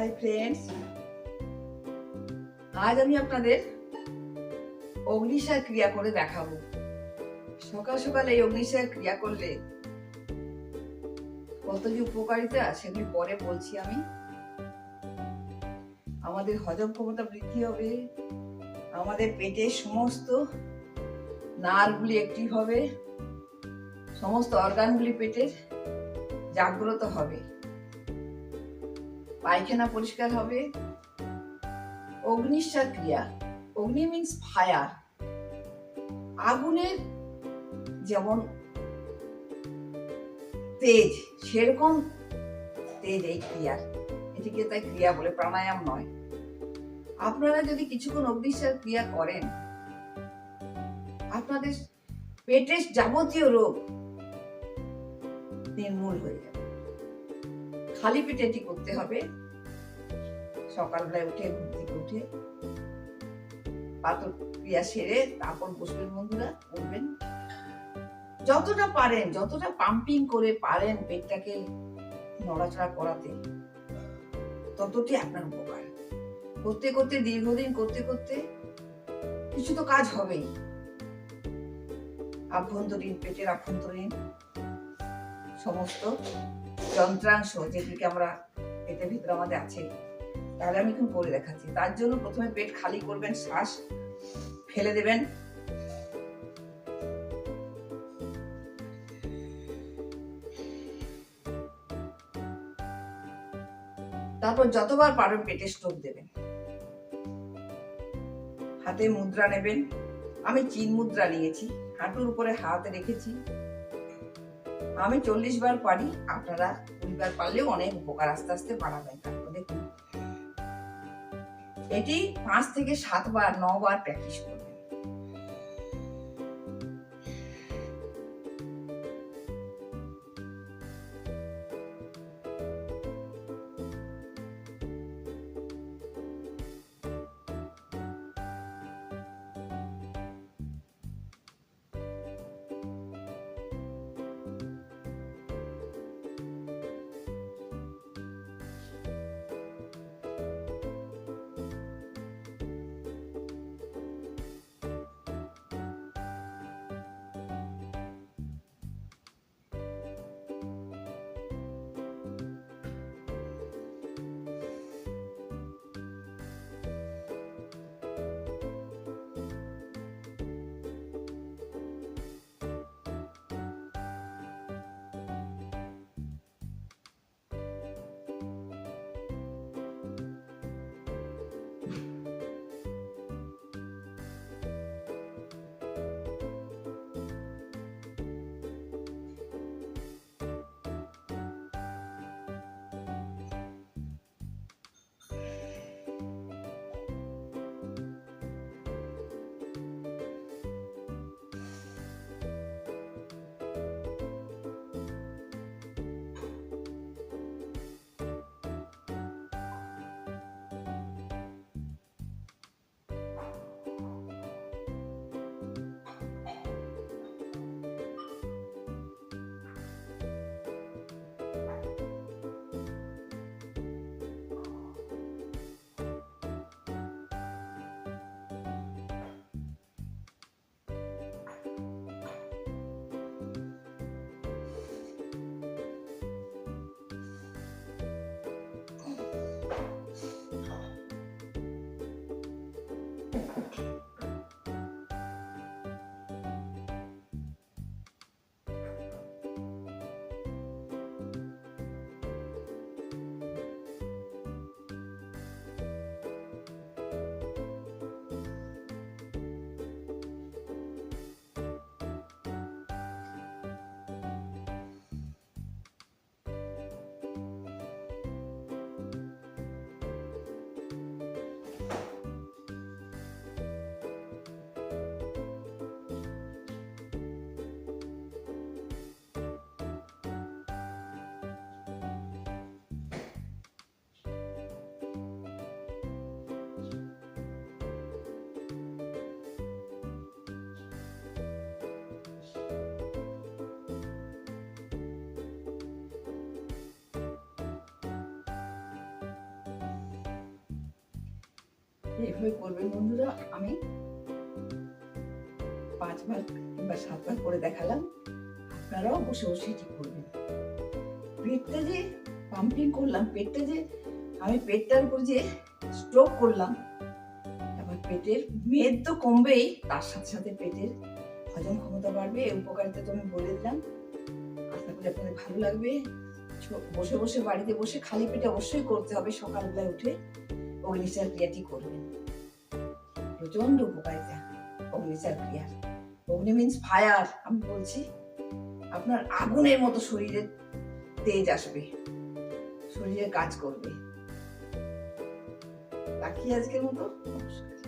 Hi friends আজ আমি আপনাদের অগ্নিসার ক্রিয়া করে দেখাবো। সকাল সকাল এই অগ্নিসার ক্রিয়া করলে কত যে উপকারিতা, সেগুলি পরে বলছি আমি। আমাদের হজম ক্ষমতা বৃদ্ধি হবে, আমাদের পেটের সমস্ত নার্ভগুলি একটি হবে, সমস্ত অর্গানগুলি পেটের জাগ্রত হবে। পায়খানা পরিষ্কার হবে। অগ্নিশ্বার ক্রিয়া। অগ্নি মিন্স ফায়ার আগুনের যেমন তেজ, সেরকম তেজ এই ক্রিয়ার। এটিকে তাই ক্রিয়া বলে, প্রাণায়াম নয়। আপনারা যদি কিছুক্ষণ অগ্নিশ্বার ক্রিয়া করেন, আপনাদের পেটের যাবতীয় রোগ নির্মূল হয়ে যাবে। খালি পেটে এটি করতে হবে? সকালবেলায় উঠে, ঘুম থেকে উঠে পাতর ক্রিয়া সেরে তারপর বসবেন বন্ধুরা, উঠবেন। যতটা পারেন, যতটা পাম্পিং করে পারেন পেটটাকে নড়াচড়া করাতে ততটি আপনার উপকার। করতে করতে, দীর্ঘদিন করতে করতে কিছু তো কাজ হবেই। আভ্যন্তরীণ, পেটের আভ্যন্তরীণ সমস্ত যন্ত্রাংশ যেগুলিকে আমরা পেটের ভিতরে আমাদের আছে, তাহলে আমি এখন করে দেখাচ্ছি। তার জন্য প্রথমে পেট খালি করবেন, শ্বাস ফেলে দেবেন। তারপর যতবার পারবেন পেটে স্ট্রোক দেবেন। হাতে মুদ্রা নেবেন। আমি চিন মুদ্রা নিয়েছি, হাঁটুর উপরে হাত রেখেছি। আমি চল্লিশ বার পারি, আপনারা কুড়ি বার পারলেও অনেক উপকার। আস্তে আস্তে বাড়াবেন। দেখুন, এটি পাঁচ থেকে সাতবার নবার প্র্যাকটিস করবেন এইভাবে করবেন বন্ধুরা, আমি পাঁচবার কিংবা সাতবার করে দেখালাম, আপনারাও বসে বসে এটি করবেন। পেটটা যে পাম্পিং করলাম, পেটটা যে আমি পেটটার উপর যে স্ট্রোক করলাম আবার পেটের মেদ তো কমবেই, তার সাথে সাথে পেটের হজম ক্ষমতা বাড়বে উপকারিতা তো আমি বলে দিলাম। আশা করি আপনাদের ভালো লাগবে। বসে বসে বাড়িতে বসে খালি পেটে অবশ্যই করতে হবে সকালবেলায় উঠে। অগ্নিচার ক্রিয়াটি করবেন প্রচণ্ড উপকারিতা অগ্নিচার ক্রিয়ার। অগ্নি মিন্স ফায়ার আমি বলছি আপনার আগুনের মতো শরীরে তেজ আসবে শরীরে কাজ করবে। রাখি আজকের মতো নমস্কার।